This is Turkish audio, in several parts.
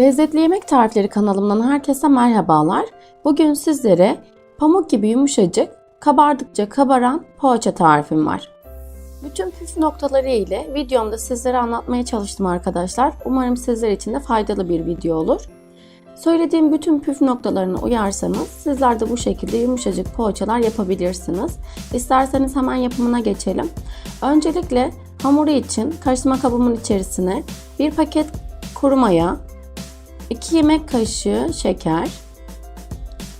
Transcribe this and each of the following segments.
Lezzetli Yemek Tarifleri kanalımdan herkese merhabalar. Bugün sizlere pamuk gibi yumuşacık, kabardıkça kabaran poğaça tarifim var. Bütün püf noktaları ile videomda sizlere anlatmaya çalıştım arkadaşlar. Umarım sizler için de faydalı bir video olur. Söylediğim bütün püf noktalarına uyarsanız sizler de bu şekilde yumuşacık poğaçalar yapabilirsiniz. İsterseniz hemen yapımına geçelim. Öncelikle hamuru için karıştırma kabımın içerisine bir paket kuru maya, 2 yemek kaşığı şeker,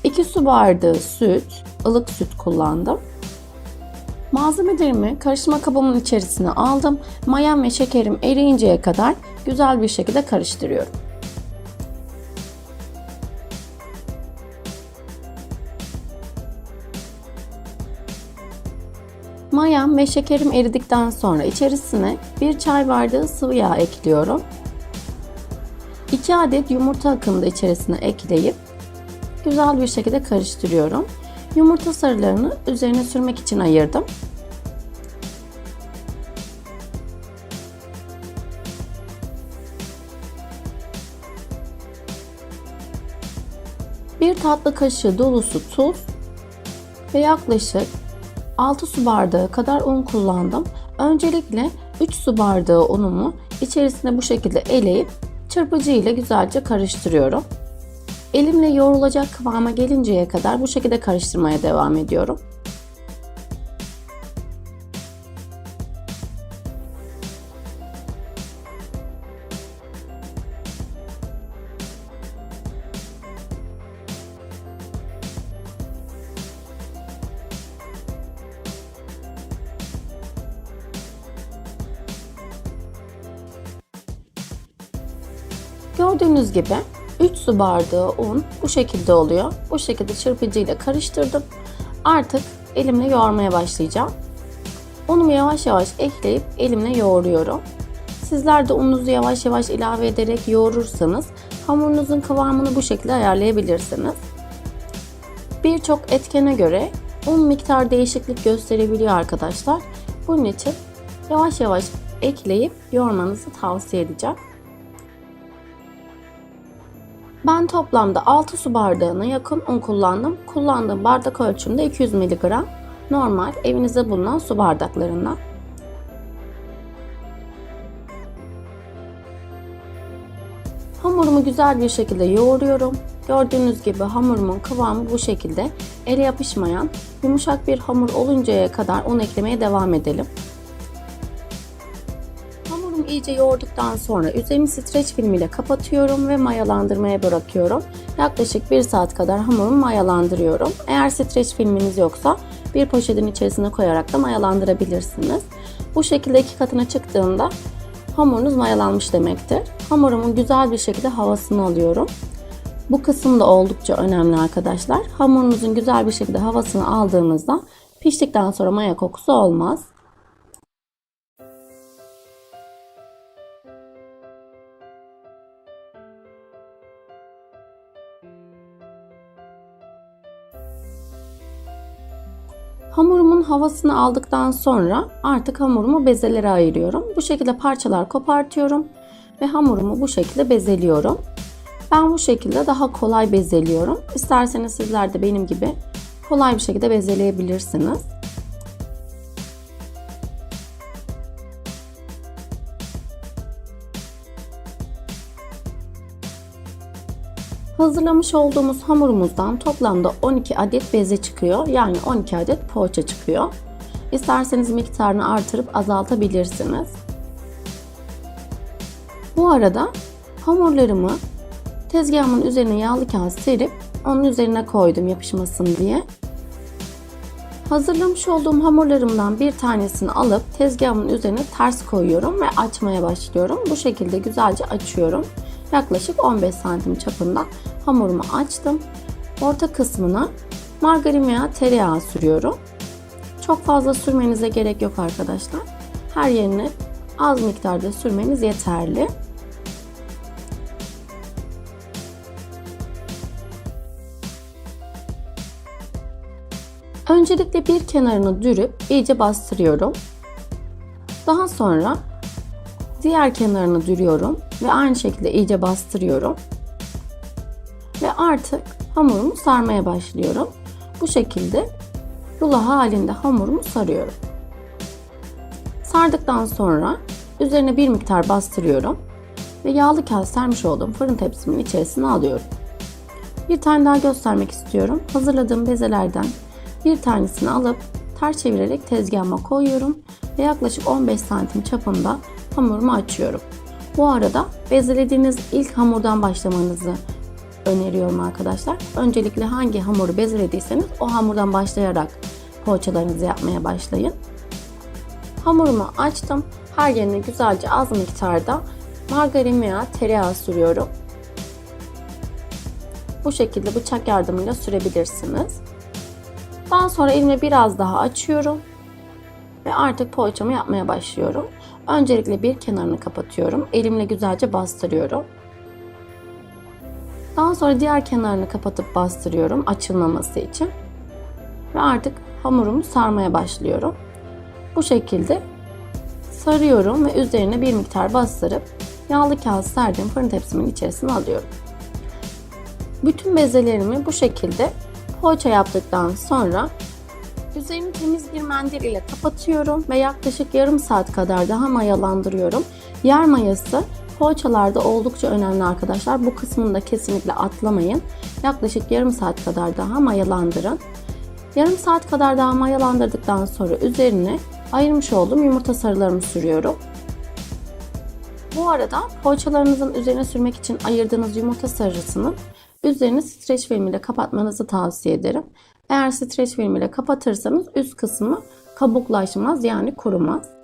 2 su bardağı süt, ılık süt kullandım. Malzemelerimi karıştırma kabımın içerisine aldım. Mayam ve şekerim eriyinceye kadar güzel bir şekilde karıştırıyorum. Mayam ve şekerim eridikten sonra içerisine bir çay bardağı sıvı yağ ekliyorum. 2 adet yumurta akını da içerisine ekleyip güzel bir şekilde karıştırıyorum. Yumurta sarılarını üzerine sürmek için ayırdım. Bir tatlı kaşığı dolusu tuz ve yaklaşık 6 su bardağı kadar un kullandım. Öncelikle 3 su bardağı unumu içerisine bu şekilde eleyip çırpıcı ile güzelce karıştırıyorum. Elimle yoğrulacak kıvama gelinceye kadar bu şekilde karıştırmaya devam ediyorum. Gördüğünüz gibi 3 su bardağı un bu şekilde oluyor. Bu şekilde çırpıcıyla karıştırdım. Artık elimle yoğurmaya başlayacağım. Unumu yavaş yavaş ekleyip elimle yoğuruyorum. Sizler de ununuzu yavaş yavaş ilave ederek yoğurursanız hamurunuzun kıvamını bu şekilde ayarlayabilirsiniz. Birçok etkene göre un miktar değişiklik gösterebiliyor arkadaşlar. Bunun için yavaş yavaş ekleyip yoğurmanızı tavsiye edeceğim. Ben toplamda 6 su bardağına yakın un kullandım. Kullandığım bardak ölçümde 200 mg. Normal evinizde bulunan su bardaklarından. Hamurumu güzel bir şekilde yoğuruyorum. Gördüğünüz gibi hamurumun kıvamı bu şekilde. Ele yapışmayan, yumuşak bir hamur oluncaya kadar un eklemeye devam edelim. İyice yoğurduktan sonra üzerini streç film ile kapatıyorum ve mayalandırmaya bırakıyorum. Yaklaşık 1 saat kadar hamurumu mayalandırıyorum. Eğer streç filminiz yoksa bir poşetin içerisine koyarak da mayalandırabilirsiniz. Bu şekilde iki katına çıktığında hamurunuz mayalanmış demektir. Hamurumun güzel bir şekilde havasını alıyorum. Bu kısım da oldukça önemli arkadaşlar. Hamurunuzun güzel bir şekilde havasını aldığınızda piştikten sonra maya kokusu olmaz. Hamurumun havasını aldıktan sonra artık hamurumu bezelere ayırıyorum. Bu şekilde parçalar kopartıyorum ve hamurumu bu şekilde bezeliyorum. Ben bu şekilde daha kolay bezeliyorum. İsterseniz sizler de benim gibi kolay bir şekilde bezeleyebilirsiniz. Hazırlamış olduğumuz hamurumuzdan toplamda 12 adet beze çıkıyor. Yani 12 adet poğaça çıkıyor. İsterseniz miktarını artırıp azaltabilirsiniz. Bu arada hamurlarımı tezgahımın üzerine yağlı kağıt serip onun üzerine koydum yapışmasın diye. Hazırlamış olduğum hamurlarımdan bir tanesini alıp tezgahımın üzerine ters koyuyorum ve açmaya başlıyorum. Bu şekilde güzelce açıyorum. Yaklaşık 15 santim çapında hamurumu açtım. Orta kısmına margarin veya tereyağı sürüyorum. Çok fazla sürmenize gerek yok arkadaşlar. Her yerine az miktarda sürmeniz yeterli. Öncelikle bir kenarını dürüp iyice bastırıyorum. Daha sonra Diğer kenarını dürüyorum ve aynı şekilde iyice bastırıyorum. Ve artık hamurumu sarmaya başlıyorum. Bu şekilde rulo halinde hamurumu sarıyorum. Sardıktan sonra üzerine bir miktar bastırıyorum ve yağlı kağıt sermiş olduğum fırın tepsimin içerisine alıyorum. Bir tane daha göstermek istiyorum. Hazırladığım bezelerden bir tanesini alıp ters çevirerek tezgahıma koyuyorum ve yaklaşık 15 santim çapında hamurumu açıyorum. Bu arada bezelediğiniz ilk hamurdan başlamanızı öneriyorum arkadaşlar. Öncelikle hangi hamuru bezelediyseniz o hamurdan başlayarak poğaçalarınızı yapmaya başlayın. Hamurumu açtım. Her yerine güzelce az miktarda margarin veya tereyağı sürüyorum. Bu şekilde bıçak yardımıyla sürebilirsiniz. Daha sonra elimi biraz daha açıyorum ve artık poğaçamı yapmaya başlıyorum. Öncelikle bir kenarını kapatıyorum. Elimle güzelce bastırıyorum. Daha sonra diğer kenarını kapatıp bastırıyorum açılmaması için. Ve artık hamurumu sarmaya başlıyorum. Bu şekilde sarıyorum ve üzerine bir miktar bastırıp yağlı kağıt serdiğim fırın tepsimin içerisine alıyorum. Bütün bezelerimi bu şekilde poğaça yaptıktan sonra üzerini temiz bir mendil ile kapatıyorum ve yaklaşık yarım saat kadar daha mayalandırıyorum. Yer mayası poğaçalarda oldukça önemli arkadaşlar. Bu kısmını da kesinlikle atlamayın. Yaklaşık yarım saat kadar daha mayalandırın. Yarım saat kadar daha mayalandırdıktan sonra üzerine ayırmış olduğum yumurta sarılarımı sürüyorum. Bu arada poğaçalarınızın üzerine sürmek için ayırdığınız yumurta sarısını üzerini streç film ile kapatmanızı tavsiye ederim. Eğer streç film ile kapatırsanız üst kısmı kabuklaşmaz yani kurumaz.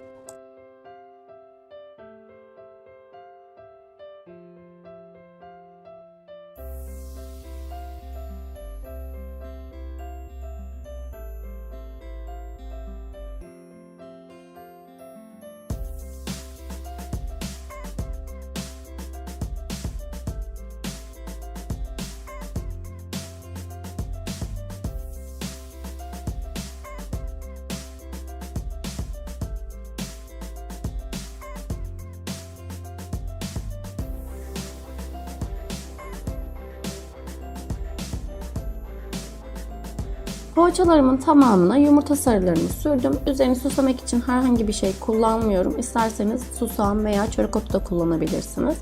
Poğaçalarımın tamamına yumurta sarılarını sürdüm. Üzerini süslemek için herhangi bir şey kullanmıyorum. İsterseniz susam veya çörek otu da kullanabilirsiniz.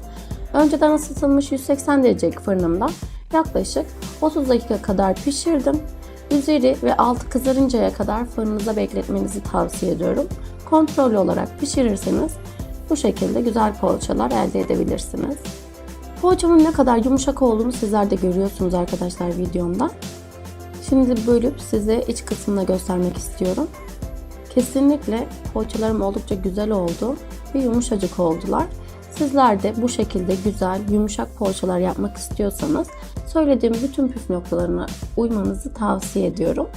Önceden ısıtılmış 180 derecelik fırınımda yaklaşık 30 dakika kadar pişirdim. Üzeri ve altı kızarıncaya kadar fırınınıza bekletmenizi tavsiye ediyorum. Kontrollü olarak pişirirseniz bu şekilde güzel poğaçalar elde edebilirsiniz. Poğaçamın ne kadar yumuşak olduğunu sizler de görüyorsunuz arkadaşlar videomda. Şimdi bölüp size iç kısmını göstermek istiyorum. Kesinlikle poğaçalarım oldukça güzel oldu ve yumuşacık oldular. Sizler de bu şekilde güzel, yumuşak poğaçalar yapmak istiyorsanız söylediğim bütün püf noktalarına uymanızı tavsiye ediyorum.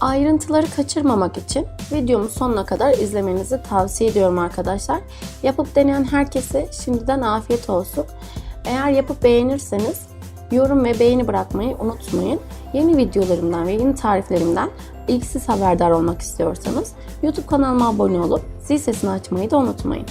Ayrıntıları kaçırmamak için videomu sonuna kadar izlemenizi tavsiye ediyorum arkadaşlar. Yapıp deneyen herkese şimdiden afiyet olsun. Eğer yapıp beğenirseniz yorum ve beğeni bırakmayı unutmayın. Yeni videolarımdan ve yeni tariflerimden ilk siz haberdar olmak istiyorsanız YouTube kanalıma abone olup zil sesini açmayı da unutmayın.